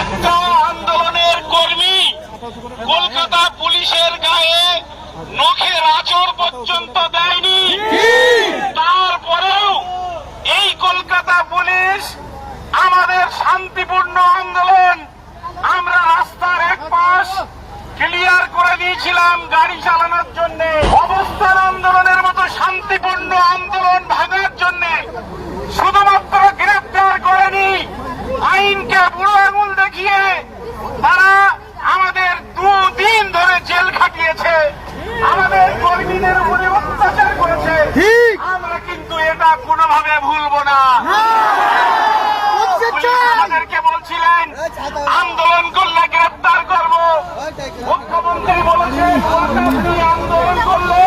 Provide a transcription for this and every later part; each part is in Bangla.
একটা আন্দোলনের কর্মী কলকাতা পুলিশের গায়ে নখের আচর পর্যন্ত দেয়নি। তারপরেও এই কলকাতা পুলিশ আমাদের শান্তিপূর্ণ আন্দোলন, আমরা রাস্তার এক পাশ ক্লিয়ার করে দিয়েছিলাম গাড়ি চালানোর জন্য। অবস্থান আন্দোলনের মতো শান্তিপূর্ণ আন্দোলন ভাঙার জন্য। শুধুমাত্র গ্রেফতার করেনি আইনকে বুড়ো আঙুল দেখিয়ে তারা আমাদের দুদিন ধরে জেল খাটিয়েছে আমাদের কর্মীদের উপরে অত্যাচার করেছে আমরা কিন্তু এটা কোনোভাবে ভুলবো না পুলিশ আমাদেরকে বলছিলেন আন্দোলন করলে গ্রেফতার করব মুখ্যমন্ত্রী বলেছেন সরকার নিয়ে আন্দোলন করলে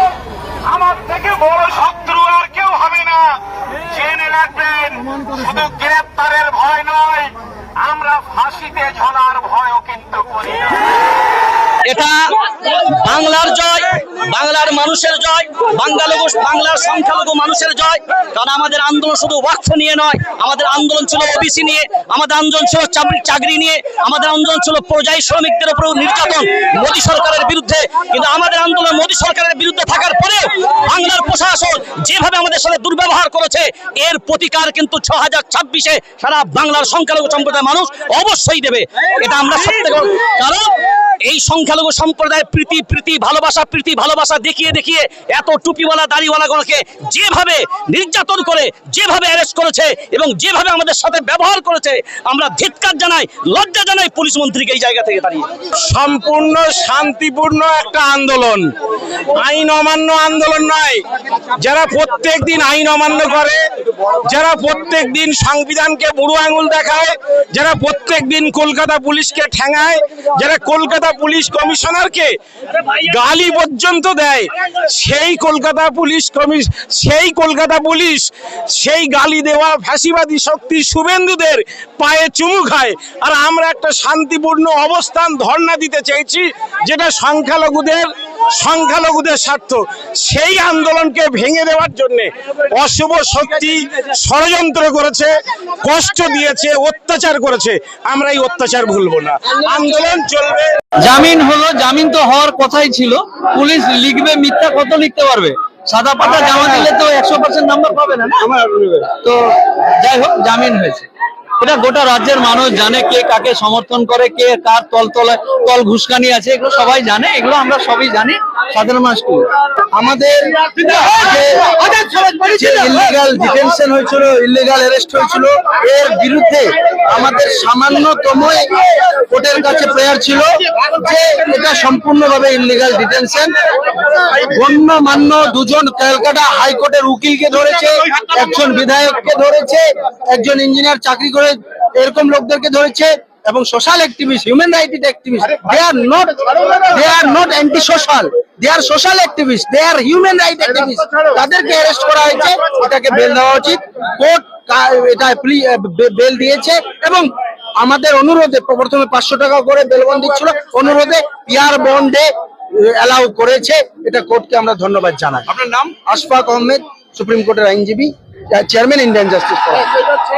আমার থেকে বড় শত্রু আর কেউ হবে না জেনে রাখবেন শুধু গ্রেপ্তারের ভয় নয় আমরা ফাঁসিতে ঝোলার এটা বাংলার জয়, বাংলার মানুষের জয় বাঙ্গালুরু বাংলার সংখ্যালঘু মানুষের জয়। কারণ আমাদের আন্দোলন শুধু ওয়াক্ফ নিয়ে নয়, আমাদের আন্দোলন ছিল ওবিসি নিয়ে, আমাদের আন্দোলন ছিল চাকরি নিয়ে, আমাদের আন্দোলন ছিল প্রজাই শ্রমিকদের উপর নির্যাতন, মোদী সরকারের বিরুদ্ধে। কিন্তু আমাদের আন্দোলন মোদী সরকারের বিরুদ্ধে থাকার পরেও প্রশাসন যেভাবে আমাদের সাথে দুর্ব্যবহার করেছে, এর প্রতিকার কিন্তু ছ হাজার ছাব্বিশে সারা বাংলার সংখ্যালঘু সম্প্রদায়ের মানুষ অবশ্যই দেবে। এটা আমরা সত্যি কারণ এই সংখ্যালঘু সম্প্রদায়ের প্রীতি প্রীতি, ভালোবাসা প্রীতি, ভালোবাসা দেখিয়ে দেখিয়ে এত টুপিওয়ালা, দাড়িওয়ালাগুলোকে যেভাবে নির্যাতন করে, যেভাবে অ্যারেস্ট করেছে এবং যেভাবে আমাদের সাথে ব্যবহার করেছে, আমরা ধিৎকার জানাই, লজ্জা জানাই পুলিশ মন্ত্রীকে এই জায়গা থেকে দাঁড়িয়ে। সম্পূর্ণ শান্তিপূর্ণ একটা আন্দোলন। আইন অমান্য আন্দোলন নয় যারা প্রত্যেক দিন আইন অমান্য করে, যারা প্রত্যেক দিন সংবিধানকে বুড়ো আঙুল দেখায়, যারা প্রত্যেক দিন কলকাতা পুলিশকে ঠেঙায়, যারা কলকাতা পুলিশ কমিশনারকে গালি পর্যন্ত দেয়। সেই কলকাতা পুলিশ কমিশ, সেই কলকাতা পুলিশ সেই গালি দেওয়া ফাঁসিবাদী শক্তি শুভেন্দুদের পায়ে চুমু খায়। আর আমরা একটা শান্তিপূর্ণ অবস্থান ধর্ণা দিতে চাইছি যেটা সংখ্যালঘুদের সংখ্যালঘুদের স্বার্থ সেই আন্দোলনকে ভেঙে দেওয়ার জন্য অশুভ শক্তি ষড়যন্ত্র করেছে কষ্ট দিয়েছে অত্যাচার করেছে। আমরা এই অত্যাচার ভুলবো না। আন্দোলন চলবে। জামিন হলো জামিন তো হওয়ার কথাই ছিল। পুলিশ লিখবে মিথ্যা কত লিখতে পারবে? সাদা পাতা জামা দিলে তো একশো পার্সেন্ট নাম্বার পাবে না? তো যাই হোক জামিন হয়েছে। এটা গোটা রাজ্যের মানুষ জানে কে কাকে সমর্থন করে কে কার তল তলে তল ঘুসকানি আছে এগুলো সবাই জানে এগুলো আমরা সবই জানি সাধারণ মানুষ কি? ইলিগাল ডিটেনশন হয়েছিল ইলিগাল অ্যারেস্ট হয়েছিল এর বিরুদ্ধে আমাদের সামান্যতম কোর্টের কাছে প্রেয়ার ছিল যে এটা সম্পূর্ণভাবে ইলিগাল ডিটেনশন গণ্যমান্য দুজন ক্যালকাটা হাইকোর্টের উকিলকে ধরেছে একজন বিধায়ককে ধরেছে একজন ইঞ্জিনিয়ার চাকরি করে এরকম লোকদেরকে ধরেছে। এবং social activist human right activist they are not they are not anti social they are social activist they are human right activist তাদেরকে অ্যারেস্ট করা হয়েছে এটাকে বেল দেওয়া উচিত। কোর্ট এটা বেল দিয়েছে এবং আমাদের অনুরোধে প্রথমে পাঁচশো টাকা করে বেল বন্ড দিচ্ছিল অনুরোধে পিয়ার বন্ডে অ্যালাউ করেছে। এটা কোর্টকে আমরা ধন্যবাদ জানাই। আপনার নাম? আশফাক আহমেদ সুপ্রিম কোর্টের আইনজীবী চেয়ারম্যান ইন্ডিয়ান জাস্টিস